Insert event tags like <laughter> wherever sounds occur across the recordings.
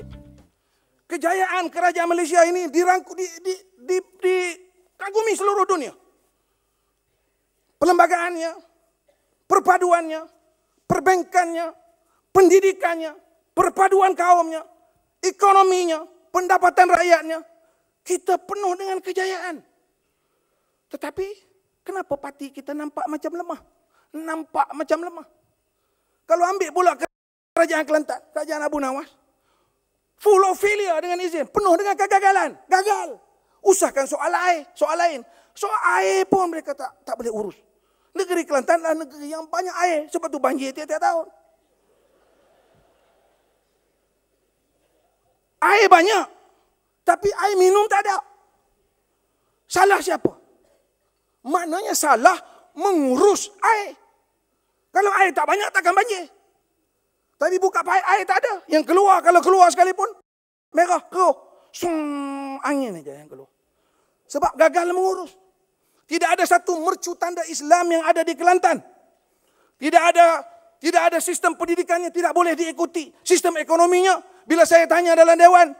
adik-adik. Kejayaan kerajaan Malaysia ini dirangku di, di, di, di kagumi seluruh dunia. Perlembagaannya, perpaduannya, perbankannya, pendidikannya, perpaduan kaumnya, ekonominya, pendapatan rakyatnya. Kita penuh dengan kejayaan. Tetapi kenapa parti kita nampak macam lemah? Nampak macam lemah. Kalau ambil pula kerajaan Kelantan, kerajaan Abu Nawas, full of failure dengan izin, penuh dengan kegagalan, gagal. Usahkan soal air, soal lain. Soal air pun mereka tak tak boleh urus. Negeri Kelantan adalah negeri yang banyak air, sebab tu banjir tiap-tiap tahun. Air banyak, tapi air minum tak ada. Salah siapa? Maknanya salah mengurus air. Kalau air tak banyak takkan banjir. Tapi buka paip air tak ada. Yang keluar kalau keluar sekalipun merah keruh. Sung angin aja yang keluar. Sebab gagal mengurus. Tidak ada satu mercu tanda Islam yang ada di Kelantan. Tidak ada tidak ada sistem pendidikannya tidak boleh diikuti. Sistem ekonominya bila saya tanya dalam dewan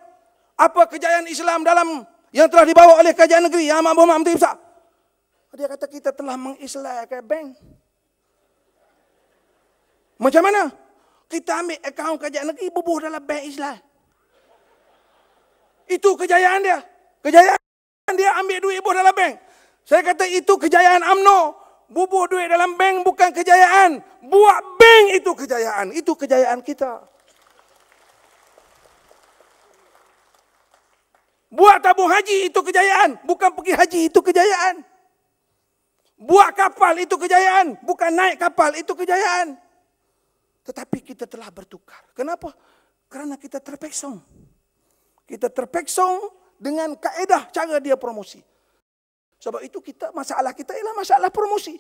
apa kejayaan Islam dalam yang telah dibawa oleh kerajaan negeri yang Amat Muhammad Menteri Besar. Dia kata kita telah mengislahikan bank. Macam mana? Kita ambil akaun kerajaan negeri bubuh dalam bank Islam. Itu kejayaan dia. Kejayaan dia ambil duit bubuh dalam bank. Saya kata itu kejayaan AMNO. Bubuh duit dalam bank bukan kejayaan. Buat bank itu kejayaan. Itu kejayaan kita. Buat tabung haji itu kejayaan. Bukan pergi haji itu kejayaan. Buat kapal itu kejayaan. Bukan naik kapal itu kejayaan. Tetapi kita telah bertukar. Kenapa? Kerana kita terpeksong. Kita terpeksong dengan kaedah cara dia promosi. Sebab itu kita masalah kita ialah masalah promosi.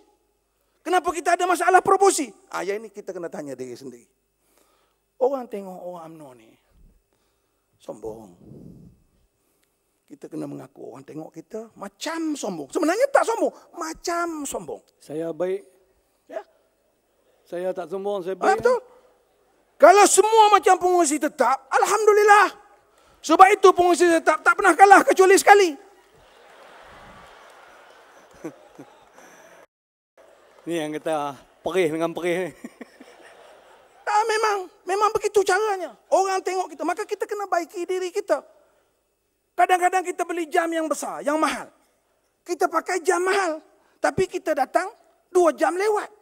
Kenapa kita ada masalah promosi? Ah, ya ini kita kena tanya diri sendiri. Orang tengok orang UMNO ni sombong. Kita kena mengaku orang tengok kita macam sombong. Sebenarnya tak sombong, macam sombong. Saya baik. Ya. Saya tak sombong, saya Ah, baik. betul. Kalau semua macam pengurusi tetap, alhamdulillah. Sebab itu pengurusi tetap tak pernah kalah kecuali sekali. <laughs> Ni yang kata perih dengan perih. Tak <laughs> memang, memang begitu caranya. Orang tengok kita, maka kita kena baiki diri kita. Kadang-kadang kita beli jam yang besar, yang mahal. Kita pakai jam mahal, tapi kita datang dua jam lewat.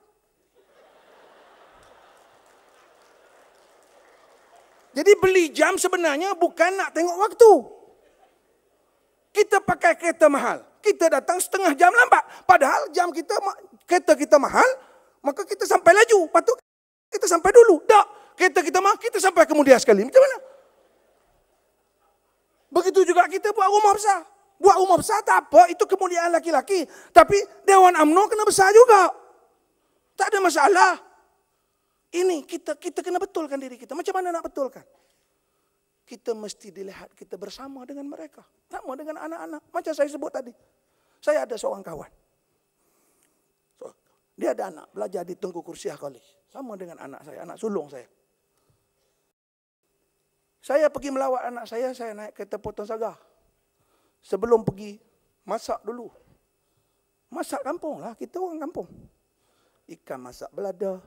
Jadi beli jam sebenarnya bukan nak tengok waktu. Kita pakai kereta mahal, kita datang setengah jam lambat. Padahal jam kita kereta kita mahal, maka kita sampai laju. Patut kita sampai dulu. Tak, kereta kita mahal, kita sampai kemudian sekali. Macam mana? Begitu juga kita buat rumah besar. Buat rumah besar tak apa, itu kemuliaan laki-laki. Tapi Dewan UMNO kena besar juga. Tak ada masalah. Ini kita kita kena betulkan diri kita. Macam mana nak betulkan? Kita mesti dilihat kita bersama dengan mereka. Sama dengan anak-anak. Macam saya sebut tadi. Saya ada seorang kawan. So, dia ada anak belajar di Tengku Kursiah College. Sama dengan anak saya, anak sulung saya. Saya pergi melawat anak saya, saya naik kereta potong sagar. Sebelum pergi, masak dulu. Masak kampung lah, kita orang kampung. Ikan masak belada,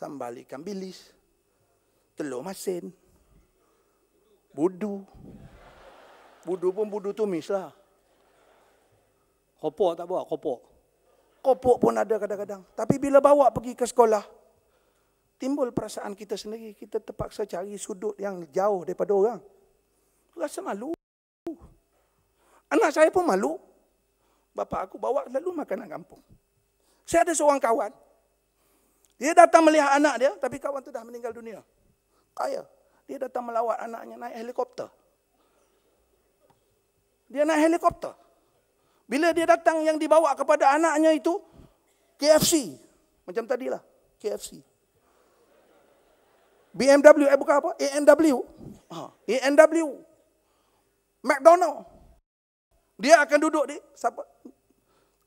sambal ikan bilis, telur masin, budu. Budu pun budu tumis lah. Kopok tak buat, kopok. Kopok pun ada kadang-kadang. Tapi bila bawa pergi ke sekolah, timbul perasaan kita sendiri. Kita terpaksa cari sudut yang jauh daripada orang. Rasa malu. Anak saya pun malu. Bapa aku bawa lalu makanan kampung. Saya ada seorang kawan. Dia datang melihat anak dia, tapi kawan tu dah meninggal dunia. Kaya. Dia datang melawat anaknya naik helikopter. Dia naik helikopter. Bila dia datang yang dibawa kepada anaknya itu KFC. Macam tadilah, KFC. BMW eh bukan apa? ANW. Ha, ANW. McDonald. Dia akan duduk di siapa?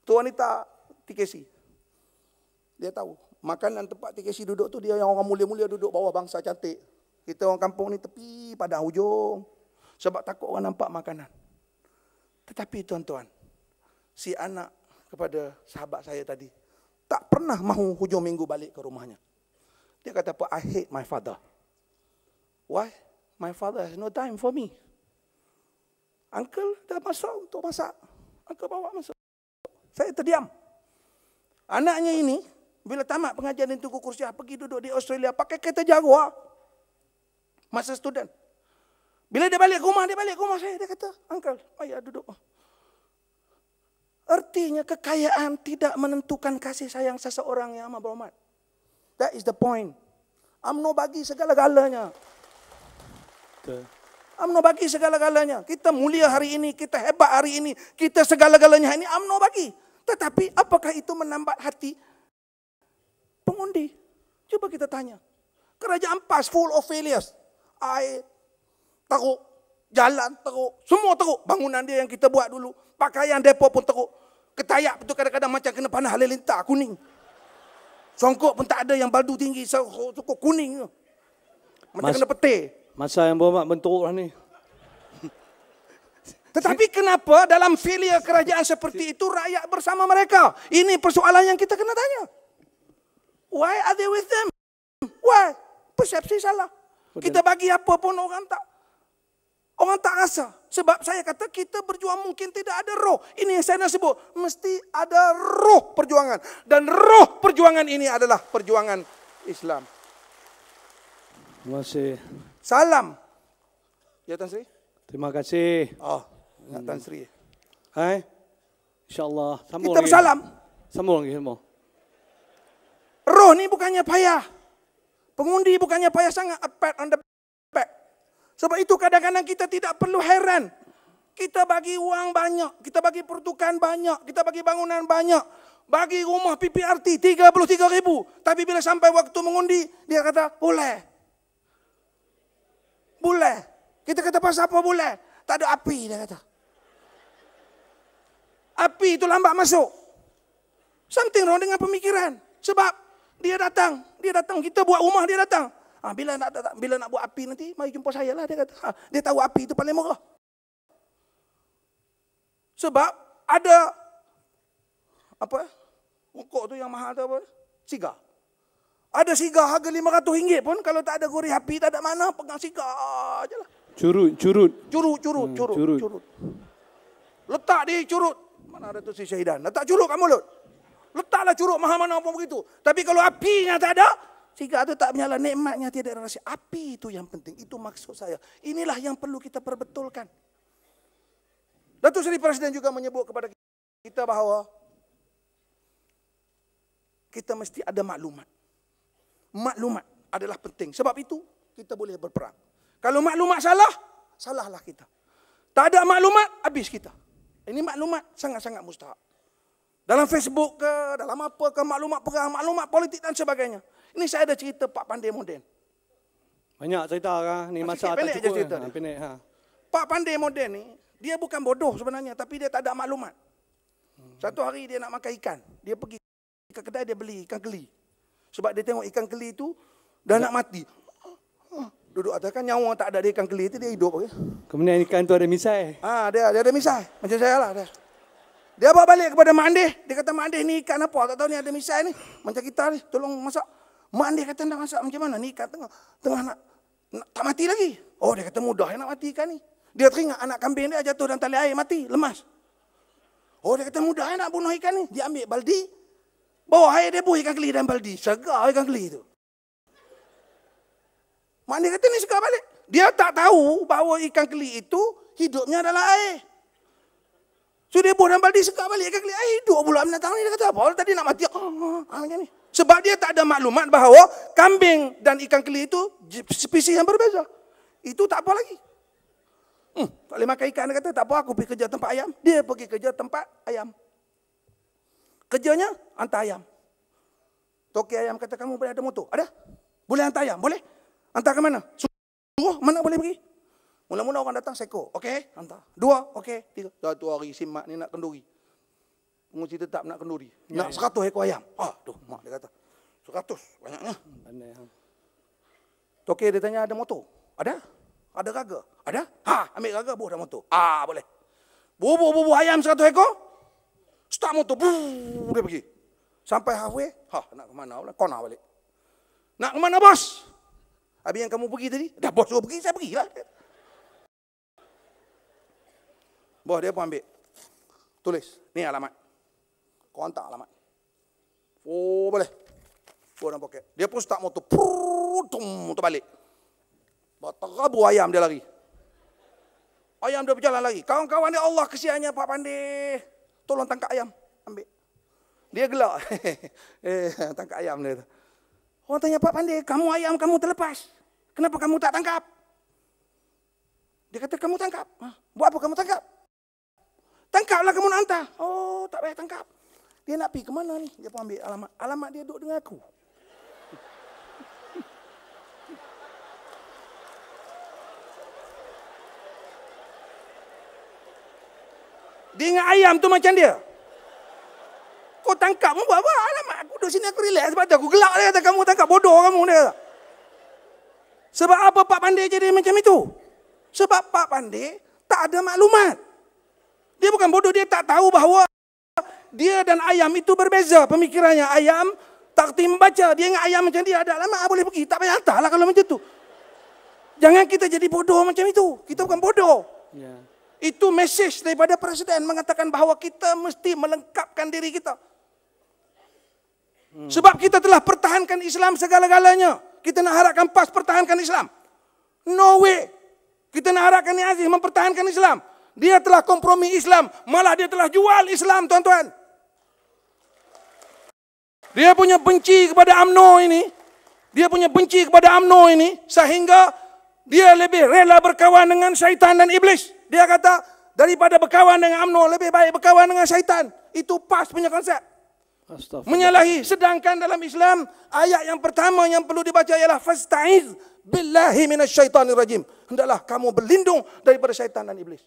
Tu wanita TKC. Dia tahu. Makanan tempat TKC duduk tu dia yang orang mulia-mulia duduk bawah bangsa cantik. Kita orang kampung ni tepi pada hujung. Sebab takut orang nampak makanan. Tetapi tuan-tuan, si anak kepada sahabat saya tadi, tak pernah mahu hujung minggu balik ke rumahnya. Dia kata apa? I hate my father. Why? My father has no time for me. Uncle dah masuk untuk masak. Uncle bawa masuk. Saya terdiam. Anaknya ini, bila tamat pengajian di Tugu Kursiah, pergi duduk di Australia, pakai kereta Jaguar. Masa student. Bila dia balik ke rumah, dia balik ke rumah saya. Dia kata, Uncle, ayah duduk. Artinya kekayaan tidak menentukan kasih sayang seseorang yang amat berhormat. That is the point. UMNO bagi segala-galanya. Betul. UMNO bagi segala-galanya. Kita mulia hari ini, kita hebat hari ini, kita segala-galanya hari ini UMNO bagi. Tetapi apakah itu menambat hati pengundi? Cuba kita tanya. Kerajaan PAS full of failures. Air, teruk, jalan teruk, semua teruk. Bangunan dia yang kita buat dulu, pakaian depo pun teruk. Ketayak tu kadang-kadang macam kena panah halilintar kuning. Songkok pun tak ada yang baldu tinggi, songkok kuning. Macam Mas- kena petir. Masa yang berhormat bentuk lah ni. <laughs> Tetapi kenapa dalam failure kerajaan seperti itu rakyat bersama mereka? Ini persoalan yang kita kena tanya. Why are they with them? Why? Persepsi salah. Kita bagi apa pun orang tak orang tak rasa. Sebab saya kata kita berjuang mungkin tidak ada roh. Ini yang saya nak sebut. Mesti ada roh perjuangan. Dan roh perjuangan ini adalah perjuangan Islam. Terima kasih. Salam. Ya Tan Sri? Terima kasih. Oh, Tan Sri. Hai. InsyaAllah. Sambung Kita lagi. bersalam. Sambung lagi sambung. Roh ni bukannya payah. Pengundi bukannya payah sangat a pat on the back. Sebab itu kadang-kadang kita tidak perlu heran. Kita bagi uang banyak, kita bagi pertukan banyak, kita bagi bangunan banyak. Bagi rumah PPRT 33 ribu. Tapi bila sampai waktu mengundi, dia kata boleh. Boleh. Kita kata pasal apa boleh? Tak ada api dia kata. Api itu lambat masuk. Something wrong dengan pemikiran. Sebab dia datang, dia datang, kita buat rumah dia datang. Ha, bila nak bila nak buat api nanti, mari jumpa saya lah dia kata. Ha, dia tahu api itu paling murah. Sebab ada apa? Rokok tu yang mahal tu apa? Sigar. Ada sigar harga RM500 pun kalau tak ada gori api tak ada mana pegang sigar je lah. Curut, curut. Curut, curut, Hmm, curut, curut. curut. Letak di curut. Mana ada tu si Syahidan? Letak curut kat mulut. Letaklah curut mahal mana pun begitu. Tapi kalau apinya tak ada, sigar tu tak menyala. Nikmatnya tiada rasa. Api itu yang penting. Itu maksud saya. Inilah yang perlu kita perbetulkan. Datuk Seri Presiden juga menyebut kepada kita bahawa kita mesti ada maklumat. Maklumat adalah penting. Sebab itu kita boleh berperang. Kalau maklumat salah, salahlah kita. Tak ada maklumat, habis kita. Ini maklumat sangat-sangat mustahak. Dalam Facebook ke, dalam apa ke, maklumat perang, maklumat politik dan sebagainya. Ini saya ada cerita Pak Pandai Moden. Banyak cerita kan. Ni Sikit masa tak pendek je cukup. cerita Ha, pendek. Ha. Pak Pandai Moden ni, dia bukan bodoh sebenarnya, tapi dia tak ada maklumat. Satu hari dia nak makan ikan. Dia pergi ke kedai, dia beli ikan keli. Sebab dia tengok ikan keli itu dah nak mati. Duduk atas kan nyawa tak ada dia ikan keli itu, dia hidup. Okay? Kemudian ikan tu ada misai. Ah, dia dia ada misai. Macam saya lah dia. Dia bawa balik kepada Mak Andih. Dia kata, Mak Andih ni ikan apa? Tak tahu ni ada misai ni. Macam kita ni, tolong masak. Mak Andih kata, nak masak macam mana? Ni ikan tengah, tengah nak, nak, tak mati lagi. Oh, dia kata, mudah nak mati ikan ni. Dia teringat anak kambing dia jatuh dalam tali air, mati, lemas. Oh, dia kata, mudah nak bunuh ikan ni. Dia ambil baldi, bawa air dia buih ikan keli dalam baldi. Segar ikan keli tu. Mak Andih kata, ni segar balik. Dia tak tahu bahawa ikan keli itu hidupnya adalah air. So dia buang dalam baldi sekak balik keli air hidup pula binatang ni. Dia kata apa? Orang tadi nak mati. Ah, ah, macam ni. Sebab dia tak ada maklumat bahawa kambing dan ikan keli itu spesies yang berbeza. Itu tak apa lagi. Hmm, tak boleh makan ikan. Dia kata tak apa aku pergi kerja tempat ayam. Dia pergi kerja tempat ayam. Kerjanya hantar ayam. Toki ayam kata kamu boleh ada motor. Ada? Boleh hantar ayam? Boleh? Hantar ke mana? Suruh mana boleh pergi? Mula-mula orang datang seko. Okey, hantar. Dua, okey, tiga. Satu hari si mak ni nak kenduri. Pengusi tetap nak kenduri. nak seratus ekor ayam. Ah, tu mak dia kata. Seratus, banyaknya. Pandai. Ha. Tokek dia tanya ada motor? Ada? Ada raga? Ada? Ha, ambil raga, buh dah motor. Ah, boleh. Bubuh-bubuh ayam 100 ekor. Start motor. Buh, dia pergi. Sampai halfway. Ha, nak ke mana pula? Kona balik. Nak ke mana bos? Habis yang kamu pergi tadi? Dah bos suruh pergi, saya pergilah. Bos dia pun ambil. Tulis. Ni alamat. Kontak alamat. Oh, boleh. Bawa dalam poket. Dia pun start motor. Putum, motor balik. Terabu ayam dia lari. Ayam dia berjalan lagi. Kawan-kawan dia Allah kesiannya Pak Pandai. Tolong tangkap ayam. Ambil. Dia gelak. <laughs> eh, tangkap ayam dia. Orang tanya Pak Pandai, kamu ayam kamu terlepas. Kenapa kamu tak tangkap? Dia kata kamu tangkap. Hah? Buat apa kamu tangkap? Tangkaplah kamu nak hantar. Oh, tak payah tangkap. Dia nak pergi ke mana ni? Dia pun ambil alamat. Alamat dia duduk dengan aku. <laughs> Dia ingat ayam tu macam dia. Kau tangkap mu buat apa? Alamak, aku duduk sini aku relax sebab tu aku gelak dia kata kamu tangkap bodoh kamu dia. Sebab apa Pak Pandai jadi macam itu? Sebab Pak Pandai tak ada maklumat. Dia bukan bodoh, dia tak tahu bahawa dia dan ayam itu berbeza pemikirannya. Ayam tak tim baca, dia ingat ayam macam dia ada alamat boleh pergi. Tak payah hantarlah kalau macam tu. Jangan kita jadi bodoh macam itu. Kita bukan bodoh. Ya. Itu mesej daripada Presiden mengatakan bahawa kita mesti melengkapkan diri kita. Hmm. Sebab kita telah pertahankan Islam segala-galanya. Kita nak harapkan PAS pertahankan Islam. No way. Kita nak harapkan Ni Aziz mempertahankan Islam. Dia telah kompromi Islam. Malah dia telah jual Islam tuan-tuan. Dia punya benci kepada AMNO ini. Dia punya benci kepada AMNO ini. Sehingga dia lebih rela berkawan dengan syaitan dan iblis. Dia kata daripada berkawan dengan AMNO lebih baik berkawan dengan syaitan. Itu pas punya konsep. Menyalahi. Sedangkan dalam Islam ayat yang pertama yang perlu dibaca ialah fasta'iz billahi minasyaitanir rajim. Hendaklah kamu berlindung daripada syaitan dan iblis.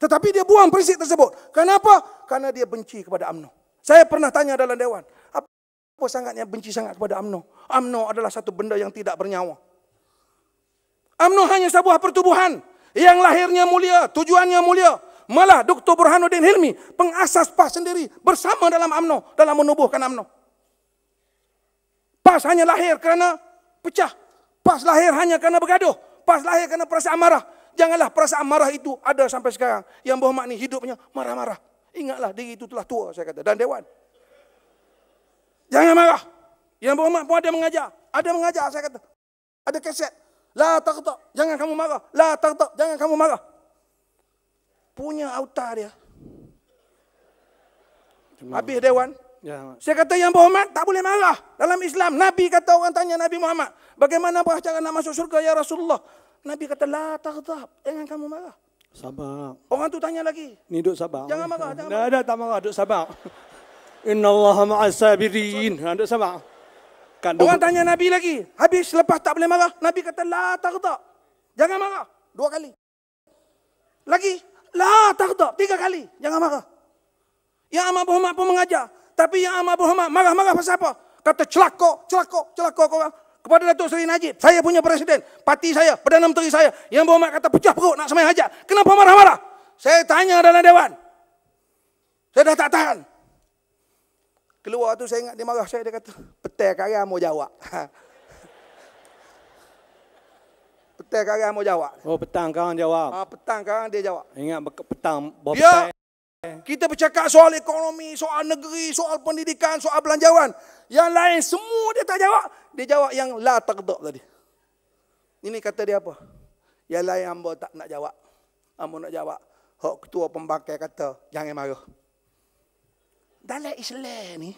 Tetapi dia buang prinsip tersebut. Kenapa? Karena dia benci kepada AMNO. Saya pernah tanya dalam dewan, apa sangatnya benci sangat kepada AMNO? AMNO adalah satu benda yang tidak bernyawa. AMNO hanya sebuah pertubuhan yang lahirnya mulia, tujuannya mulia. Malah Dr. Burhanuddin Hilmi, pengasas PAS sendiri bersama dalam AMNO, dalam menubuhkan AMNO. PAS hanya lahir kerana pecah. PAS lahir hanya kerana bergaduh. PAS lahir kerana perasaan marah. Janganlah perasaan marah itu ada sampai sekarang. Yang Muhammad ni hidupnya marah-marah. Ingatlah diri itu telah tua, saya kata. Dan Dewan. Jangan marah. Yang Muhammad pun ada mengajar. Ada mengajar, saya kata. Ada keset. La taqta, jangan kamu marah. La taqta, jangan kamu marah. Punya auta dia. Habis dewan. Ya. Saya kata yang Muhammad tak boleh marah. Dalam Islam, Nabi kata orang tanya Nabi Muhammad. Bagaimana cara nak masuk surga ya Rasulullah? Nabi kata, la taqta, jangan kamu marah. Sabar. Orang tu tanya lagi. Ni duduk sabar. Jangan marah, jangan Dah, dah, tak marah. Duduk sabar. <laughs> Inna Allah ma'as sabirin. Ha, Duduk sabar. Kan, Orang tanya Nabi lagi. Habis lepas tak boleh marah. Nabi kata, la taqta. Jangan marah. Dua kali. Lagi. La taqta. Tiga kali. Jangan marah. Yang Ahmad Muhammad pun mengajar. Tapi yang Ahmad Muhammad marah-marah pasal apa? Kata celaka, celaka, celaka korang. Kepada Datuk Seri Najib. Saya punya presiden. Parti saya. Perdana Menteri saya. Yang Muhammad kata pecah perut nak semai hajat. Kenapa marah-marah? Saya tanya dalam Dewan. Saya dah tak tahan. Keluar tu saya ingat dia marah saya. Dia kata, petai karya mau jawab. <laughs> petai karya mau jawab. Oh, petang kawan jawab. Ah, petang sekarang dia jawab. Ingat petang. Bawa Dia petang. Kita bercakap soal ekonomi, soal negeri, soal pendidikan, soal belanjawan. Yang lain semua dia tak jawab. Dia jawab yang la taqda tadi. Ini kata dia apa? Yang lain hamba tak nak jawab. Hamba nak jawab. Hak ketua pembangkai kata, jangan marah. Dalam Islam ni,